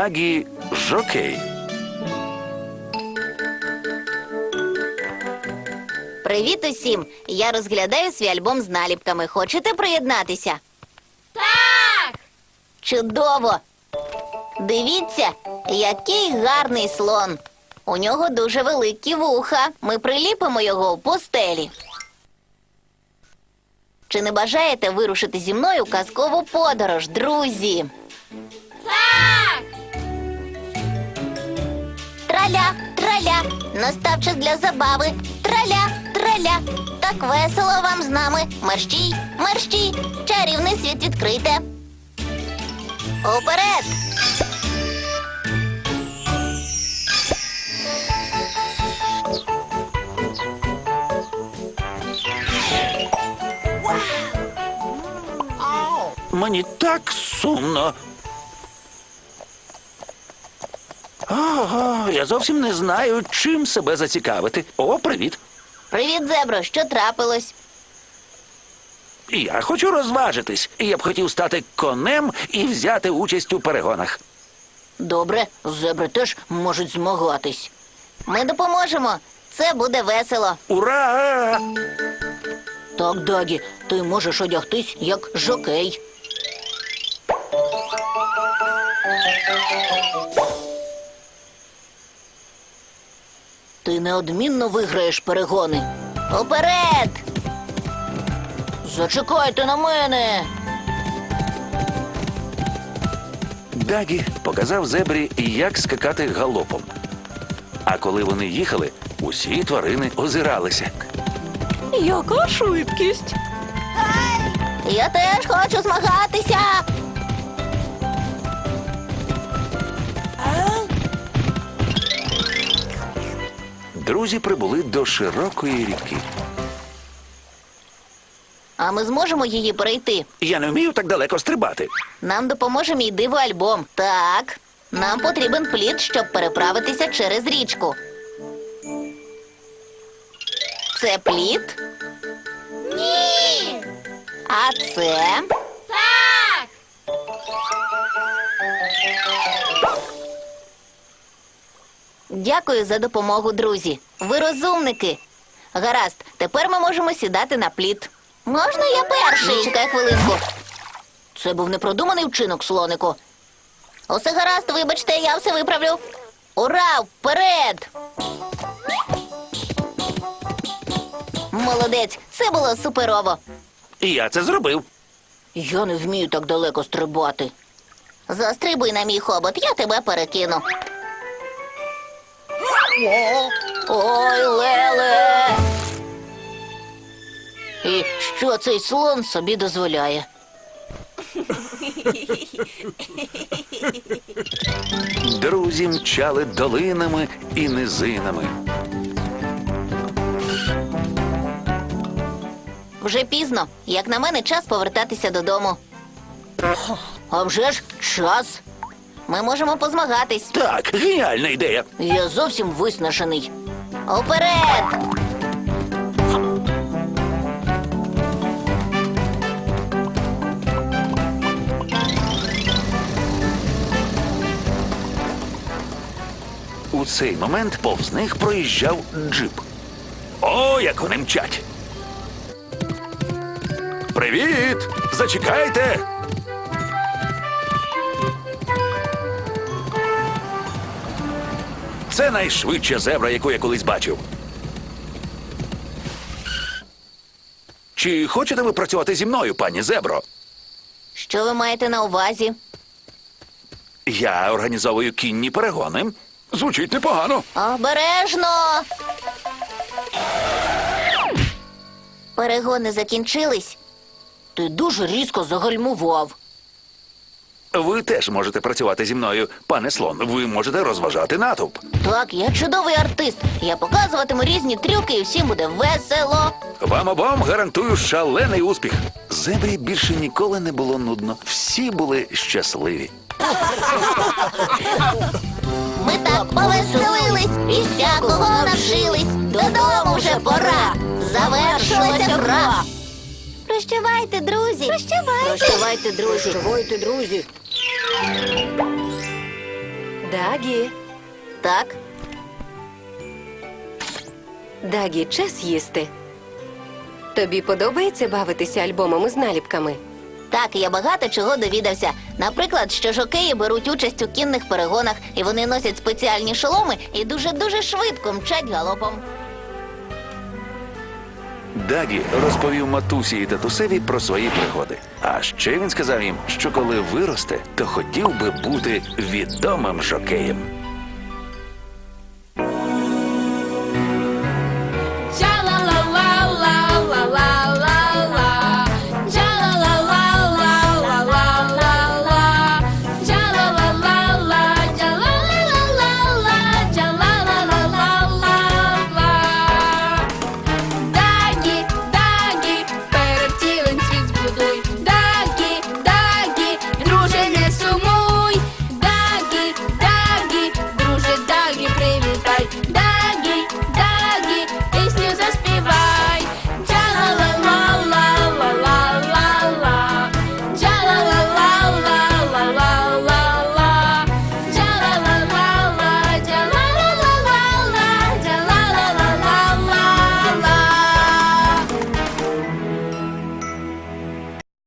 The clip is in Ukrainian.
Дагі жокей. Привіт усім! Я розглядаю свій альбом з наліпками. Хочете приєднатися? Так! Чудово! Дивіться, який гарний слон. У нього дуже великі вуха. Ми приліпимо його в постелі. Чи не бажаєте вирушити зі мною в казкову подорож, друзі? Так! Траля, траля, настав час для забави. Траля, траля. Так весело вам з нами. Мерщій, мерщій, чарівний світ відкрите. Уперед! Мені так сумно. Ого, я зовсім не знаю, чим себе зацікавити. О, привіт. Привіт, зебро, що трапилось? Я хочу розважитись. Я б хотів стати конем і взяти участь у перегонах. Добре, зебри теж можуть змагатись. Ми допоможемо. Це буде весело. Ура! Так, Дагі, ти можеш одягтись як жокей. Ти неодмінно виграєш перегони. Уперед! Зачекайте на мене. Дагі показав зебрі, як скакати галопом. А коли вони їхали, усі тварини озиралися. Яка швидкість? Я теж хочу змагатися. Друзі прибули до широкої ріки. А ми зможемо її перейти. Я не вмію так далеко стрибати. Нам допоможе мій диво альбом. Так. Нам потрібен плід, щоб переправитися через річку. Це плід? Ні! А це? Так! Дякую за допомогу, друзі. Ви розумники. Гаразд, тепер ми можемо сідати на плід. Можна я перший? Чекай хвилинку. Це був непродуманий вчинок, слонику. Усе гаразд, вибачте, я все виправлю. Ура! Вперед! Молодець, це було суперово. Я це зробив. Я не вмію так далеко стрибати. Застрибуй на мій хобот, я тебе перекину. Ой, Леле. І що цей слон собі дозволяє? Друзі мчали долинами і низинами. Вже пізно. Як на мене, час повертатися додому. А вже ж час. Ми можемо позмагатись. Так, геніальна ідея. Я зовсім виснажений. Уперед! У цей момент повз них проїжджав джип. О, як вони мчать! Привіт! Зачекайте! Це найшвидша зебра, яку я колись бачив. Чи хочете ви працювати зі мною, пані зебро? Що ви маєте на увазі? Я організовую кінні перегони. Звучить непогано. Обережно. Перегони закінчились. Ти дуже різко загальмував. Ви теж можете працювати зі мною, пане слон. Ви можете розважати натовп. Так, я чудовий артист. Я показуватиму різні трюки і всім буде весело. Вам обом гарантую шалений успіх. Зебрі більше ніколи не було нудно. Всі були щасливі. Ми так повеселились і всякого навчились. Додому вже пора. Завершилася гра. Прощавайте, друзі. Прощавайте. Прощавайте, друзі. Прощавайте, друзі. Дагі, Так, Дагі, час їсти. Тобі подобається бавитися альбомами з наліпками? так, я багато чого довідався. Наприклад, що жокеї беруть участь у кінних перегонах, і вони носять спеціальні шоломи і дуже-дуже швидко мчать галопом. Дагі розповів матусі і татусеві про свої пригоди. А ще він сказав їм, що коли виросте, то хотів би бути відомим жокеєм.